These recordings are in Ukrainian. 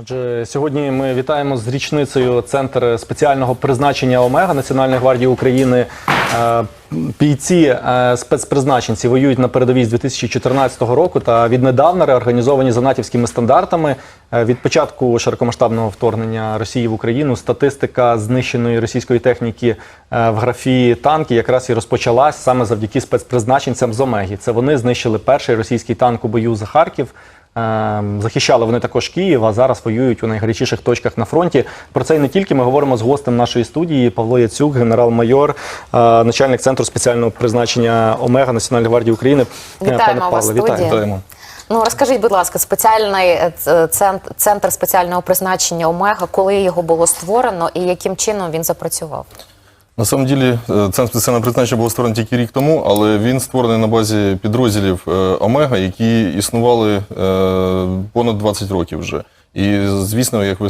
Отже, сьогодні ми вітаємо з річницею Центр спеціального призначення Омега Національної гвардії України. Е, Бійці е, спецпризначенці воюють на передовій з 2014 року та віднедавна реорганізовані за натівськими стандартами. Е, Від початку широкомасштабного вторгнення Росії в Україну статистика знищеної російської техніки в графі танки якраз і розпочалась саме завдяки спецпризначенцям з Омегі. Це вони знищили перший російський танк у бою за Харків. Е, Захищали вони також Київ, а зараз воюють у найгарячіших точках на фронті. Про це і не тільки ми говоримо з гостем нашої студії Павло Яцюк, генерал-майор, е, начальник центру спеціального призначення Омега Національної гвардії України. Е, Вітаємо вас в вітаю. студії. Вітаємо. Ну розкажіть, будь ласка, спеціальний е, центр спеціального призначення Омега, коли його було створено і яким чином він запрацював? На самом деле, е, центр спеціального призначення був створений тільки рік тому, але він створений на базі підрозділів е, Омега, які існували е, понад 20 років вже. І, звісно, як ви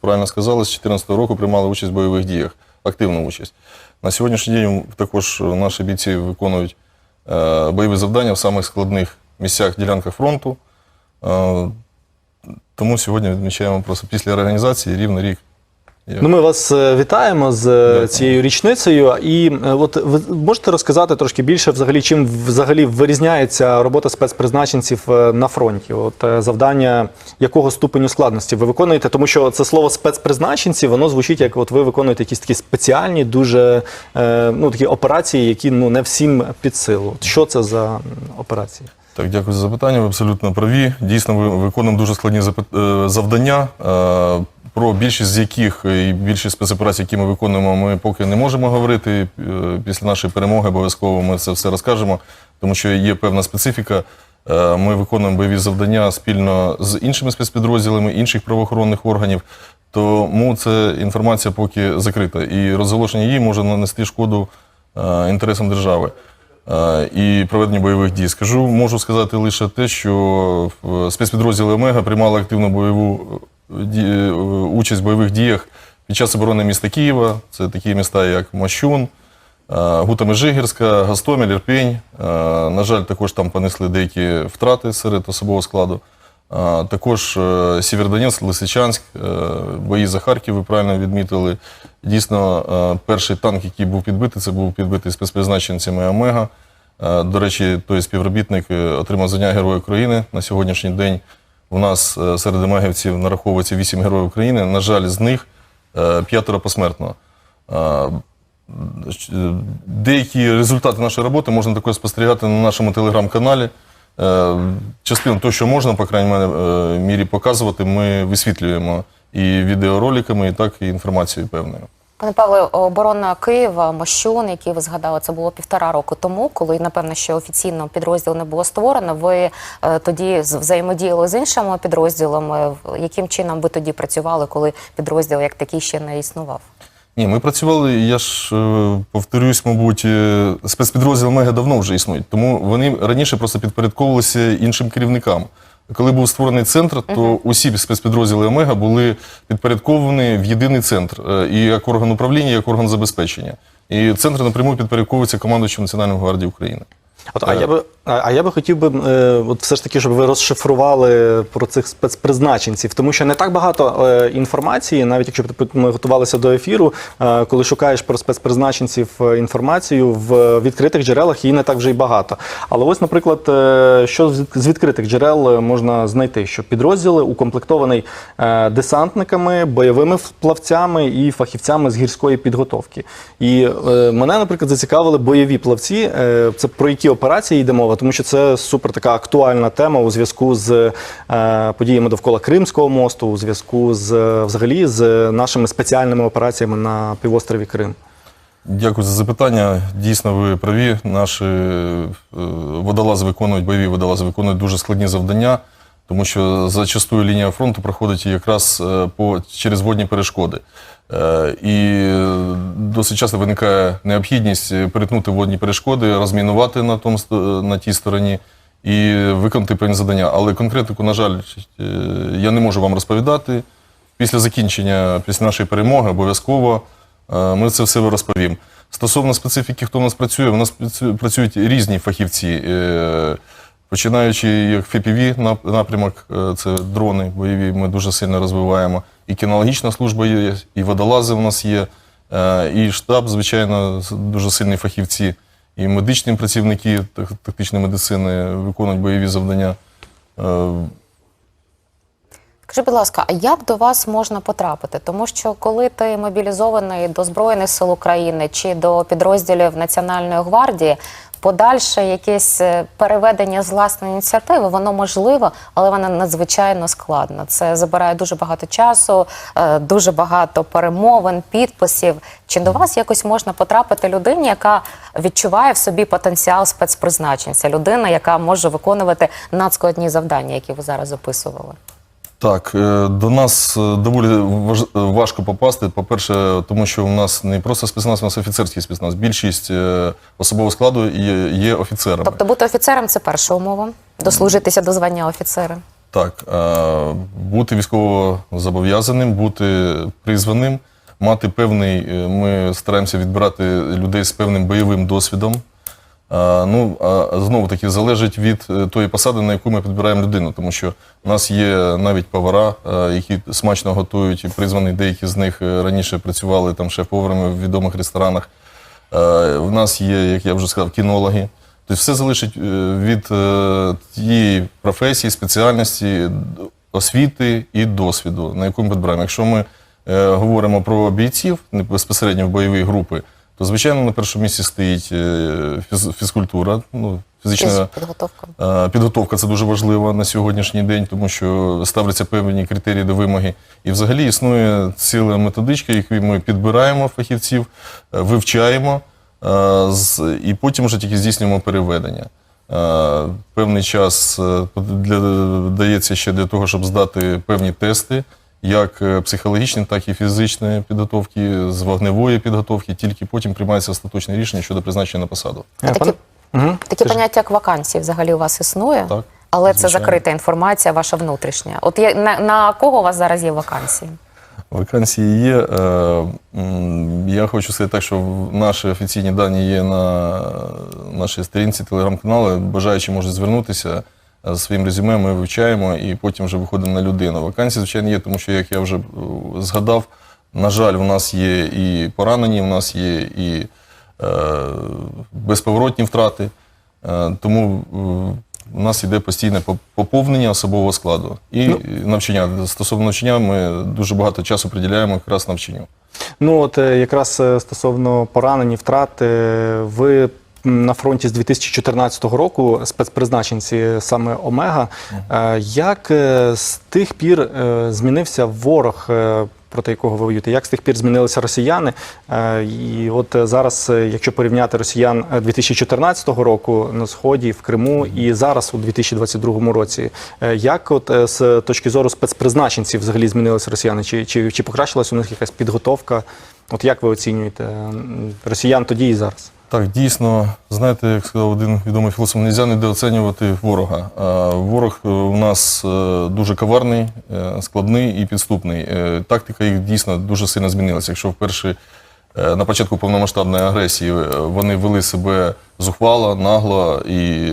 правильно сказали, з 2014 року приймали участь в бойових діях, активну участь. На сьогоднішній день також наші бійці виконують бойові завдання в самих складних місцях, ділянках фронту. Тому сьогодні відмічаємо просто після реорганізації рівно рік. Ну, ми вас е, вітаємо з е, Дякую. цією річницею. І е, от ви можете розказати трошки більше, взагалі, чим взагалі вирізняється робота спецпризначенців на фронті? От завдання якого ступеню складності ви виконуєте? Тому що це слово спецпризначенці, воно звучить як от ви виконуєте якісь такі спеціальні, дуже ну такі операції, які ну не всім під силу. От Що це за операції? Так, дякую за запитання. Ви абсолютно праві. Дійсно, ми виконуємо дуже складні завдання. Е, Про більшість з яких і більшість спецоперацій, які ми виконуємо, ми поки не можемо говорити. Е, Після нашої перемоги обов'язково ми це все розкажемо, тому що є певна специфіка. Е, Ми виконуємо бойові завдання спільно з іншими спецпідрозділами інших правоохоронних органів. Тому це інформація поки закрита. І розголошення її може нанести шкоду е, інтересам держави е, і проведення бойових дій. Скажу, можу сказати лише те, що спецпідрозділи Омега приймали активну бойову е, е, участь в бойових діях під час оборони міста Києва. Це такі міста, як Мощун, е, Гута-Межигірська, Гостомель, Ірпінь. Е, На жаль, також там понесли деякі втрати серед особового складу. Також е, Сєвєродонецьк, Лисичанськ, е, бої за Харків, ви правильно відмітили. Дійсно, е, перший танк, який був підбитий, це був підбитий спецпризначенцями Омега. Е, До речі, той співробітник е, отримав звання Героя України. На сьогоднішній день у нас е, серед омегівців нараховується 8 героїв України. На жаль, з них е, п'ятеро посмертно. Е, Деякі результати нашої роботи можна також спостерігати на нашому телеграм-каналі. Частину того, що можна, по крайній мірі показувати, ми висвітлюємо і відеороликами, і так і інформацією певною. Пане Павле, оборона Києва, Мощун, який ви згадали, це було півтора року тому, коли напевно ще офіційно підрозділ не було створено. Ви е, тоді взаємодіяли з іншими підрозділами. Яким чином ви тоді працювали, коли підрозділ як такий ще не існував? Ні, ми працювали, я ж е, повторюсь, мабуть, е, спецпідрозділ Мега давно вже існують, тому вони раніше просто підпорядковувалися іншим керівникам. Коли був створений центр, то усі спецпідрозділи Омега були підпорядковані в єдиний центр е, і як орган управління, і як орган забезпечення. І центр напряму підпорядковується командуючим Національної гвардії України. От, а, я би, а, я би хотів би, е, от все ж таки, щоб ви розшифрували про цих спецпризначенців, тому що не так багато е, інформації, навіть якщо ми готувалися до ефіру, е, коли шукаєш про спецпризначенців інформацію в відкритих джерелах, її не так вже й багато. Але ось, наприклад, що з відкритих джерел можна знайти, що підрозділи укомплектований десантниками, бойовими плавцями і фахівцями з гірської підготовки. І мене, наприклад, зацікавили бойові плавці. Це про які операції йде мова, тому що це супер така актуальна тема у зв'язку з е, подіями довкола Кримського мосту, у зв'язку з е, взагалі з нашими спеціальними операціями на півострові Крим. Дякую за запитання. Дійсно, ви праві. Наші е, водолази виконують, бойові водолази виконують дуже складні завдання, тому що зачастую лінія фронту проходить якраз е, по, через водні перешкоди. Е, І досить часто виникає необхідність перетнути водні перешкоди, розмінувати на, тому, на тій стороні і виконати певні завдання. Але конкретику, на жаль, е, я не можу вам розповідати. Після закінчення, після нашої перемоги, обов'язково е, ми це все розповім. Стосовно специфіки, хто у нас працює, у нас працюють різні фахівці. Е, Починаючи як FPV напрямок, е, це дрони бойові, ми дуже сильно розвиваємо. І кінологічна служба є, і водолази у нас є, е, і штаб, звичайно, дуже сильні фахівці, і медичні працівники тактичної медицини виконують бойові завдання. Скажи, будь ласка, а як до вас можна потрапити? Тому що коли ти мобілізований до Збройних сил України чи до підрозділів Національної гвардії, подальше якесь е, переведення з власної ініціативи, воно можливо, але воно надзвичайно складно. Це забирає дуже багато часу, е, дуже багато перемовин, підписів. Чи до вас якось можна потрапити людині, яка відчуває в собі потенціал спецпризначенця, людина, яка може виконувати надскладні завдання, які ви зараз описували? Так, е, до нас е, доволі е, важко попасти. По-перше, тому що у нас не просто спецназ, у нас офіцерський спецназ. Більшість особового складу є, є офіцерами. Тобто бути офіцером це перша умова. Дослужитися до звання офіцера. Так, бути військово зобов'язаним, бути призваним, мати певний. Ми стараємося відбирати людей з певним бойовим досвідом. Е, Ну, знову таки залежить від е, тої посади, на яку ми підбираємо людину, тому що у нас є навіть повара, е, які смачно готують, і призвані деякі з них раніше працювали там шеф-поварами в відомих ресторанах. В нас є, як я вже сказав, кінологи. Тобто все залежить від тієї професії, спеціальності, освіти і досвіду, на яку ми підбираємо. Якщо ми говоримо про бійців безпосередньо в бойові групи, звичайно на першому місці стоїть е, фізкультура, ну, фізична Підготовка. Е, Підготовка це дуже важливо на сьогоднішній день, тому що ставляться певні критерії до вимоги. І взагалі існує ціла методичка, яку ми підбираємо фахівців, е, вивчаємо і потім вже тільки здійснюємо переведення. Певний час дається ще для того, щоб здати певні тести, як е, психологічні, так і фізичної підготовки, з вогневої підготовки. Тільки потім приймається остаточне рішення щодо призначення на посаду. А такі, Мгм. такі поняття, як вакансії, взагалі у вас існує? Так, Але це закрита інформація, ваша внутрішня. От є, на, на кого у вас зараз є вакансії? Вакансії є. Е, Я хочу сказати так, що наші офіційні дані є на нашій сторінці телеграм-каналу. Бажаючі можуть звернутися е, своїм резюме, ми вивчаємо і потім вже виходимо на людину. Вакансії, звичайно, є, тому що, як я вже е, згадав, на жаль, у нас є і поранені, у нас є і е, безповоротні втрати. Е, Тому е, у нас йде постійне поповнення особового складу і навчання. Стосовно навчання, ми дуже багато часу приділяємо якраз навчанню. Ну от якраз стосовно поранені, втрати, ви на фронті з 2014 року спецпризначенці саме Омега. Е, Як е, з тих пір е, змінився ворог? Проти якого ви воюєте, як з тих пір змінилися росіяни? І от зараз, якщо порівняти росіян е, 2014 року на сході в Криму і зараз у 2022 році, як от з точки зору спецпризначенців взагалі змінилися росіяни? Чи, чи, чи покращилась у них якась підготовка? От як ви оцінюєте росіян тоді і зараз? Так, дійсно, знаєте, як сказав один відомий філософ, не можна недооцінювати ворога. Ворог е, у нас е, дуже коварний, е, складний і підступний. Тактика їх дійсно дуже сильно змінилася. Якщо вперше на початку повномасштабної агресії вони вели себе зухвало, нагло і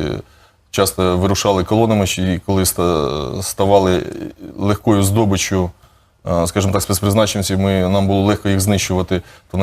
часто вирушали колонами, і коли ставали легкою здобиччю скажімо так, спецпризначенців, ми, нам було легко їх знищувати, то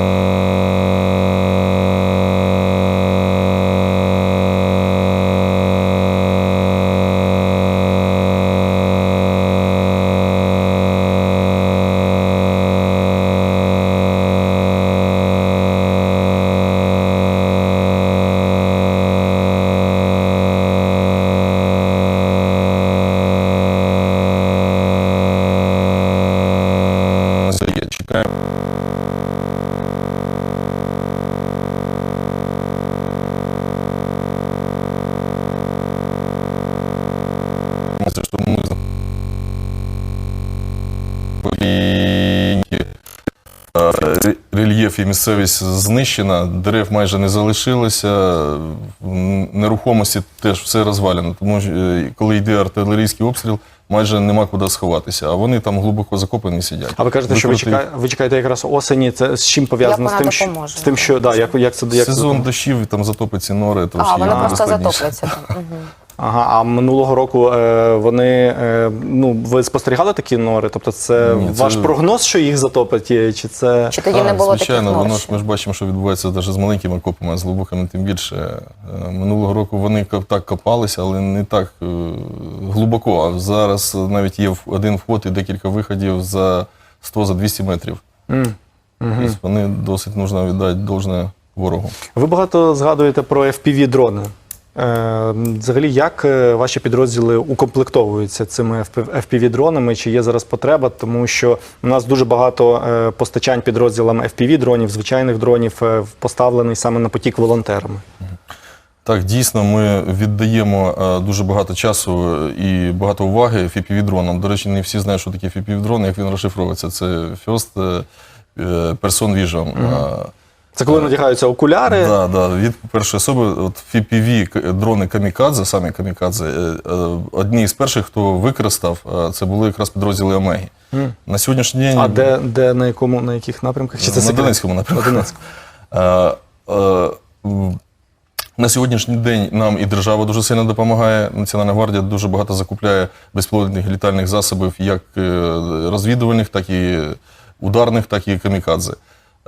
і місцевість знищена, дерев майже не залишилося, нерухомості теж все розвалено. Тому що, е, коли йде артилерійський обстріл, майже нема куди сховатися, а вони там глибоко закопані сидять. А ви кажете, що ви, Викрити- чекає, ви чекаєте якраз осені. Це з чим пов'язано? З тим, що, з тим, що да, як, як це як Сезон дощів, там затопиться нори, то А, всі вони просто затопляться. Ага, а минулого року е, вони е, ну ви спостерігали такі нори? Тобто, це Ні, це- ваш прогноз, що їх затопить, є, чи це Чи тоді не Так, було звичайно, таких воно норм? ж ми ж бачимо, що відбувається навіть з маленькими копами, а з глибокими тим більше. Е, Минулого року вони ка- так копалися, але не так е, глибоко. А зараз навіть є в- один вход і декілька виходів за 100-200 метрів. М. Тобто вони досить нужно віддати должне ворогу. ви багато згадуєте про fpv дрони. Е, взагалі, як е, ваші підрозділи укомплектовуються цими fpv дронами? Чи є зараз потреба? Тому що у нас дуже багато е, постачань підрозділам fpv дронів, звичайних дронів, поставлений саме на потік волонтерами. Так, дійсно, ми віддаємо дуже багато часу і багато уваги FPV-дронам. До речі, не всі знають, що таке FPV-дрон, як він розшифровується. Це First Person Vision. Е, Це коли надягаються окуляри. Да, да, від першої особи, от FPV дрони камікадзе, самі камікадзе, е, е, одні з перших, хто використав, е, це були якраз підрозділи Омеги. На сьогоднішній день А де, де на якому на яких напрямках? Чи це на? Донецькому напрямку. На Донецькому. На сьогоднішній день нам і держава дуже сильно допомагає. Національна гвардія дуже багато закупляє безпілотних літальних засобів, як розвідувальних, так і ударних, так і камікадзе.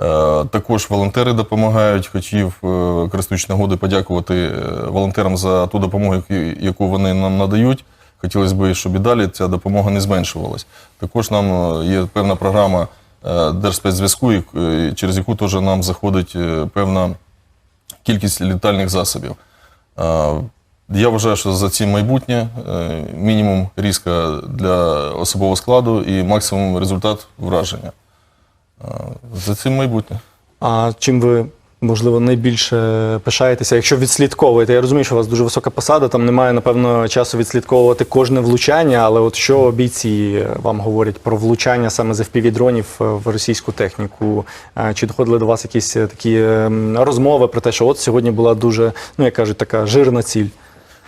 Е, Також волонтери допомагають. Хотів, е, користуючись нагодою, подякувати е, волонтерам за ту допомогу, яку- вони нам надають. Хотілося б, щоб і далі ця допомога не зменшувалась. Також нам є певна програма Держспецзв'язку, через яку теж нам заходить певна кількість літальних засобів. Я вважаю, що за цим майбутнє мінімум різка для особового складу і максимум результат враження. Е, За цим майбутнє. А чим ви, можливо, найбільше пишаєтеся, якщо відслідковуєте? Я розумію, що у вас дуже висока посада, там немає, напевно, часу відслідковувати кожне влучання, але от що бійці вам говорять про влучання саме з FPV-дронів в російську техніку? Е, Чи доходили до вас якісь е, такі ем, розмови про те, що от сьогодні була дуже, ну як кажуть, така жирна ціль?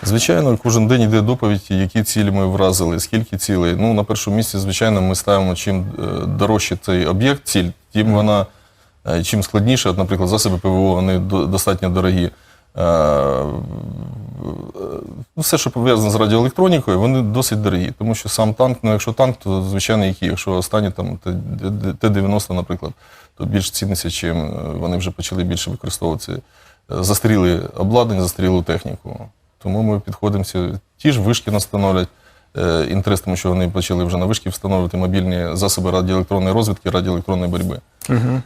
Звичайно, кожен день йде доповідь, які цілі ми вразили, скільки цілей. Ну, на першому місці, звичайно, ми ставимо, чим е, дорожче цей об'єкт, ціль, тим вона, е, чим складніше, От, наприклад, засоби ПВО, вони достатньо дорогі. Е, ну, Все, що пов'язане з радіоелектронікою, вони досить дорогі. Тому що сам танк, ну якщо танк, то звичайно який. Якщо останні там Т- Т- Т-90, наприклад, то більш ціниться, чим вони вже почали більше використовувати застарілі обладнання, застарілу техніку. Тому ми підходимо, ті ж вишки нас становлять. Е, Інтерес, тому що вони почали вже на вишки встановлювати мобільні засоби радіоелектронної розвідки, радіоелектронної боротьби.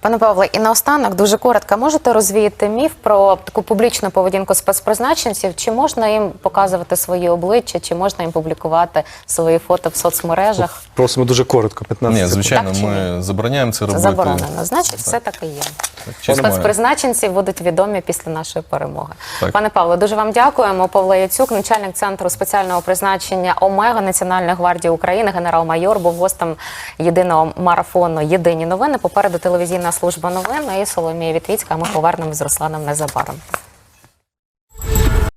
Пане Павле, і наостанок дуже коротко можете розвіяти міф про таку публічну поведінку спецпризначенців? Чи можна їм показувати свої обличчя, чи можна їм публікувати свої фото в соцмережах? Просимо дуже коротко, 15 Ні, звичайно, Так чи ми забороняємо це робити. заборонено. Значить, все так і є. маю. Спецпризначенці будуть відомі після нашої перемоги. Так. Пане Павло, дуже вам дякуємо. Павло Яцюк, начальник центру спеціального призначення ОМЕГА Національної гвардії України, генерал-майор, був гостем єдиного марафону Єдині новини. Попереду телевізійна служба новин і Соломія Вітвіцька. Ми повернемось з Русланом незабаром.